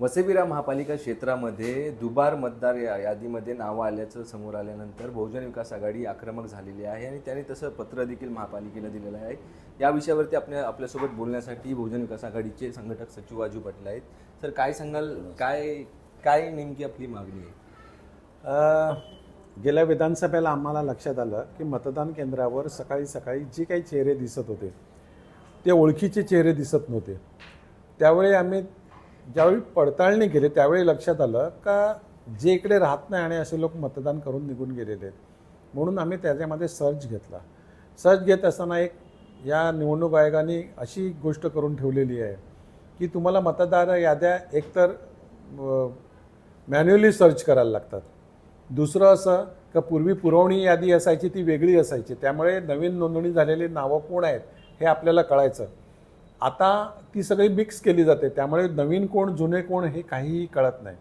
वसेबिरा महापालिका क्षेत्रामध्ये दुबार मतदार या यादीमध्ये नावं आल्याचं समोर आल्यानंतर बहुजन विकास आघाडी आक्रमक झालेली आहे आणि त्याने तसं पत्र देखील महापालिकेला दिलेलं आहे. या विषयावरती आपल्या आपल्यासोबत बोलण्यासाठी बहुजन विकास आघाडीचे संघटक सचिव वाजू पाटील आहेत. सर काय सांगाल? काय काय नेमकी आपली मागणी आहे? गेल्या विधानसभेला आम्हाला लक्षात आलं की मतदान केंद्रावर सकाळी सकाळी जे काही चेहरे दिसत होते ते ओळखीचे चेहरे दिसत नव्हते. त्यावेळी आम्ही ज्यावेळी पडताळणी केली त्यावेळी लक्षात आलं का जे इकडे राहत नाही आणि असे लोक मतदान करून निघून गेलेले आहेत. म्हणून आम्ही त्याच्यामध्ये सर्च घेतला. सर्च घेत असताना एक या निवडणूक आयोगाने अशी गोष्ट करून ठेवलेली आहे की तुम्हाला मतदार याद्या एकतर मॅन्युअली सर्च करायला लागतात. दुसरं असं का पूर्वी पुरवणी यादी असायची ती वेगळी असायची. त्यामुळे नवीन नोंदणी झालेली नावं कोण आहेत हे आपल्याला कळायचं. आता ती सगळी मिक्स केली जाते. त्यामुळे नवीन कोण जुने कोण हे काहीही कळत नाही.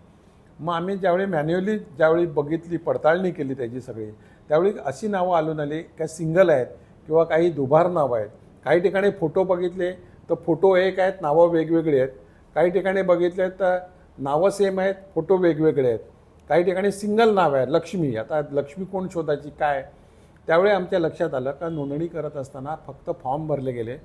मग आम्ही ज्यावेळी मॅन्युअली ज्यावेळी बघितली पडताळणी केली त्याची सगळी त्यावेळी अशी नावं आलून आली काय सिंगल आहेत किंवा काही दुभार नावं आहेत. काही ठिकाणी फोटो बघितले तर फोटो एक आहेत नावं वेगवेगळी आहेत. काही ठिकाणी बघितले तर नावं सेम आहेत फोटो वेगवेगळे आहेत. काही ठिकाणी सिंगल नाव आहे लक्ष्मी. आता लक्ष्मी कोण शोधायची काय? त्यावेळी आमच्या लक्षात आलं का नोंदणी करत असताना फक्त फॉर्म भरले गेले.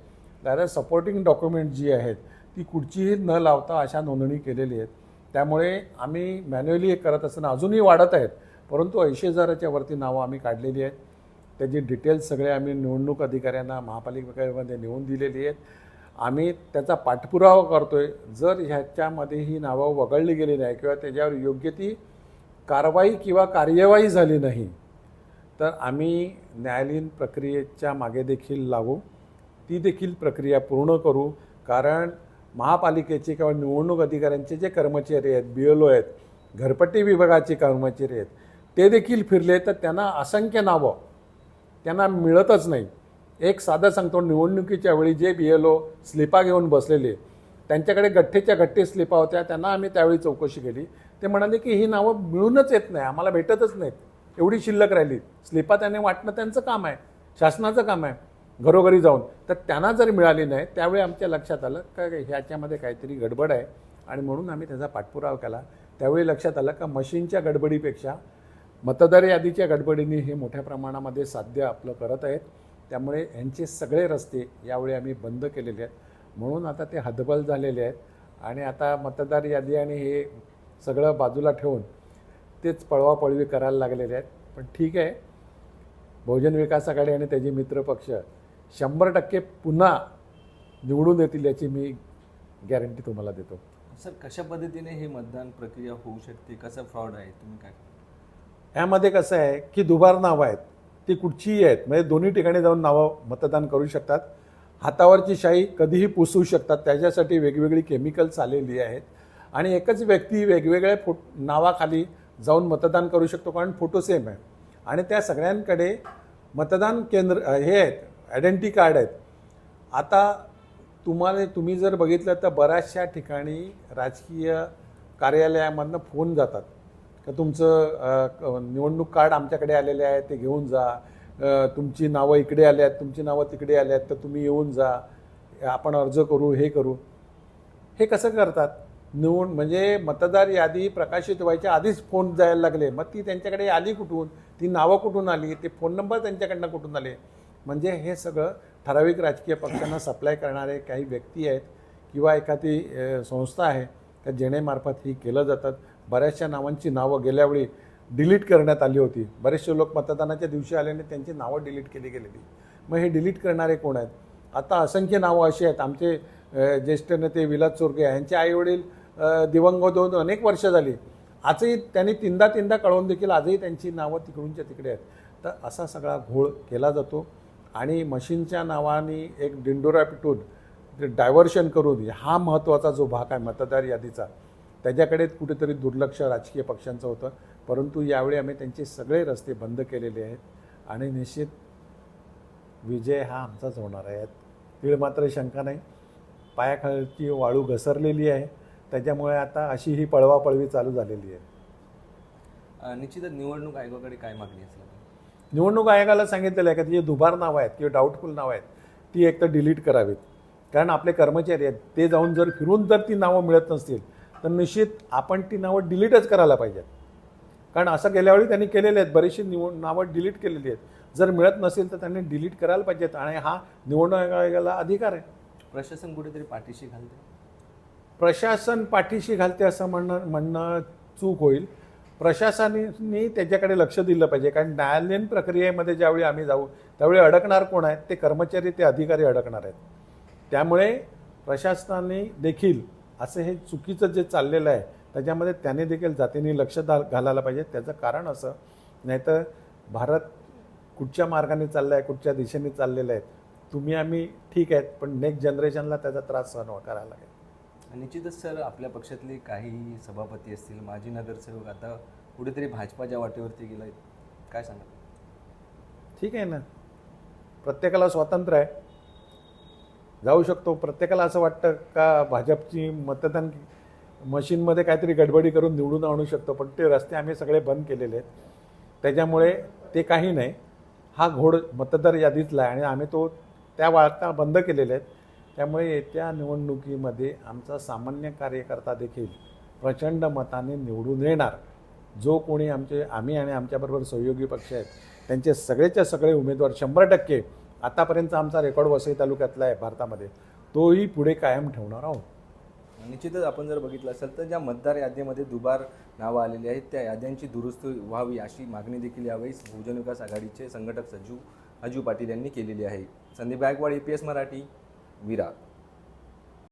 त्याला सपोर्टिंग डॉक्युमेंट जी आहेत ती कुठचीही न लावता अशा नोंदणी केलेली आहेत. त्यामुळे आम्ही मॅन्युअली हे करत असताना अजूनही वाढत आहेत परंतु ऐंशी हजाराच्या वरती नावं आम्ही काढलेली आहेत. त्याची डिटेल्स सगळे आम्ही निवडणूक अधिकाऱ्यांना महापालिकेमध्ये नेऊन दिलेली आहेत. आम्ही त्याचा पाठपुरावा करतो आहे जर ह्याच्यामध्ये ही नावं वगळली गेली नाही किंवा त्याच्यावर योग्य ती कारवाई किंवा कार्यवाही झाली नाही तर आम्ही न्यायालयीन प्रक्रियेच्या मागे देखील लागू. ती देखील प्रक्रिया पूर्ण करू. कारण महापालिकेचे किंवा निवडणूक अधिकाऱ्यांचे जे कर्मचारी आहेत बी एल ओ आहेत घरपट्टी विभागाचे कर्मचारी आहेत ते देखील फिरले तर त्यांना असंख्य नावं त्यांना मिळतच नाही. एक साधं सांगतो निवडणुकीच्या वेळी जे बी एल ओ स्लिपा घेऊन बसलेले त्यांच्याकडे गठ्ठेच्या गठ्ठे स्लिपा होत्या त्यांना आम्ही त्यावेळी चौकशी केली. ते म्हणाले की ही नावं मिळूनच येत नाही आम्हाला भेटतच नाहीत. एवढी शिल्लक राहिली. स्लिपा त्याने वाटणं त्यांचं काम आहे शासनाचं काम आहे. घरोघरी जाऊन. तर त्यांना जर मिळाली नाही त्यावेळी आमच्या लक्षात आलं का ह्याच्यामध्ये काहीतरी गडबड आहे. आणि म्हणून आम्ही त्याचा पाठपुरावा केला. त्यावेळी लक्षात आलं का मशीनच्या गडबडीपेक्षा मतदार यादीच्या गडबडीने हे मोठ्या प्रमाणामध्ये साध्य आपलं करत आहेत. त्यामुळे यांचे सगळे रस्ते यावेळी आम्ही बंद केलेले आहेत. म्हणून आता ते हदबल झालेले आहेत. आणि आता मतदार यादी आणि हे सगळं बाजूला ठेवून तेच पळवापळवी करायला लागलेले आहेत. पण ठीक आहे. बहुजन विकास आघाडी आणि त्याचे मित्रपक्ष शंभर टक्के पुन्हा निवडून येतील याची मी गॅरंटी तुम्हाला देतो. सर कशा पद्धतीने हे मतदान प्रक्रिया होऊ शकते? कसं फ्रॉड आहे? तुम्ही काय ह्यामध्ये कसं आहे की दुबार नावं आहेत ती कुठचीही आहेत म्हणजे दोन्ही ठिकाणी जाऊन नावं मतदान करू शकतात. हातावरची शाई कधीही पुसू शकतात त्याच्यासाठी वेगवेगळी केमिकल्स आलेली आहेत. आणि एकच व्यक्ती वेगवेगळ्या फो नावाखाली जाऊन मतदान करू शकतो कारण फोटो सेम आहे. आणि त्या सगळ्यांकडे मतदान केंद्र हे आहेत आयडेंटिटी कार्ड आहेत. आता तुम्हाला तुम्ही जर बघितलं तर बऱ्याचशा ठिकाणी राजकीय कार्यालयामधनं फोन जातात. का तुमचं निवडणूक कार्ड आमच्याकडे आलेले आहे ते घेऊन जा. तुमची नावं इकडे आली आहेत तुमची नावं तिकडे आली आहेत तर तुम्ही येऊन जा. आपण अर्ज करू हे करू. हे कसं करतात? निवड म्हणजे मतदार यादी प्रकाशित व्हायच्या आधीच फोन जायला लागले. मग ती त्यांच्याकडे आली कुठून? ती नावं कुठून आली? ते फोन नंबर त्यांच्याकडनं कुठून आले? म्हणजे हे सगळं ठराविक राजकीय पक्षांना सप्लाय करणारे काही व्यक्ती आहेत किंवा एखादी संस्था आहे त्या जेणेमार्फत ही केलं जातात. बऱ्याचशा नावांची नावं गेल्यावेळी डिलीट करण्यात आली होती. बरेचसे लोक मतदानाच्या दिवशी आल्याने त्यांची नावं डिलीट केली गेलेली. मग हे डिलीट करणारे कोण आहेत? आता असंख्य नावं अशी आहेत. आमचे ज्येष्ठ नेते विलास चोरगे यांचे आईवडील दिवंगत होऊन अनेक वर्ष झाली. आजही त्यांनी तीनदा तीनदा कळवून देखील आजही त्यांची नावं तिकडूनच्या तिकडे आहेत. तर असा सगळा घोळ केला जातो. आणि मशीनच्या नावाने एक डिंडोरा पिटून डायव्हर्शन करून हा महत्त्वाचा जो भाग आहे मतदार यादीचा त्याच्याकडे कुठेतरी दुर्लक्ष राजकीय पक्षांचं होतं. परंतु यावेळी आम्ही त्यांचे सगळे रस्ते बंद केलेले आहेत आणि निश्चित विजय हा आमचाच होणार आहे. तीळ मात्र शंका नाही. पायाखालची वाळू घसरलेली आहे. त्याच्यामुळे आता अशी ही पळवापळवी चालू झालेली आहे. निश्चितच निवडणूक आयोगाकडे काय मागणी असेल? निवडणूक आयोगाला सांगितलेलं आहे का ती जी दुबार नावं आहेत किंवा डाऊटफुल नावं आहेत ती एक तर डिलीट करावीत. कारण आपले कर्मचारी आहेत ते जाऊन जर फिरून जर ती नावं मिळत नसतील तर निश्चित आपण ती नावं डिलीटच करायला पाहिजेत. कारण असं गेल्या वेळी त्यांनी केलेले आहेत बरीचशी निव नावं डिलीट केलेली आहेत. जर मिळत नसेल तर त्यांनी डिलीट करायला पाहिजेत आणि हा निवडणूक आयोगाला अधिकार आहे. प्रशासन कुठेतरी पाठीशी घालते प्रशासन पाठीशी घालते असं म्हणणं म्हणणं चूक होईल. प्रशासनाने त्याच्याकडे लक्ष दिलं पाहिजे. कारण न्यायालयीन प्रक्रियेमध्ये ज्यावेळी आम्ही जाऊ त्यावेळी अडकणार कोण आहेत? ते कर्मचारी ते अधिकारी अडकणार आहेत. त्यामुळे प्रशासनाने देखील असं हे चुकीचं जे चाललेलं आहे त्याच्यामध्ये त्याने देखील जातीने लक्ष दा घालायला पाहिजे. त्याचं कारण असं नाहीतर भारत कुठच्या मार्गाने चालला आहे कुठच्या दिशेने चाललेलं आहे तुम्ही आम्ही ठीक आहेत पण नेक्स्ट जनरेशनला त्याचा त्रास सहन करायला लागेल. निश्चितच सर आपल्या पक्षातले काही सभापती असतील माजी नगरसेवक आता कुठेतरी भाजपाच्या वाटेवरती गेला काय सांगा ठीक आहे ना. प्रत्येकाला स्वातंत्र्य आहे. जाऊ शकतो. प्रत्येकाला असं वाटतं का भाजपची मतदान मशीनमध्ये काहीतरी गडबडी करून निवडून आणू शकतो पण ते रस्ते आम्ही सगळे बंद केलेले आहेत. त्याच्यामुळे ते काही नाही. हा घोड मतदार यादीतला आहे आणि आम्ही तो त्या वार्ता बंद केलेल्या आहेत. त्यामुळे येत्या निवडणुकीमध्ये आमचा सामान्य कार्यकर्ता देखील प्रचंड मताने निवडून येणार. जो कोणी आमचे आम्ही आणि आमच्याबरोबर सहयोगी पक्ष आहेत त्यांचे सगळेच्या सगळे उमेदवार शंभर टक्के आतापर्यंत आमचा रेकॉर्ड वसई तालुक्यातला आहे भारतामध्ये. तोही पुढे कायम ठेवणार आहोत. निश्चितच आपण जर बघितलं असेल तर ज्या मतदार यादीमध्ये दुबार नावं आलेली आहेत त्या याद्यांची दुरुस्ती व्हावी अशी मागणी देखील यावेळी बहुजन विकास आघाडीचे संघटक सजीव अजू पाटील यांनी केलेली आहे. संदीप गायकवाड एस मराठी. Mira.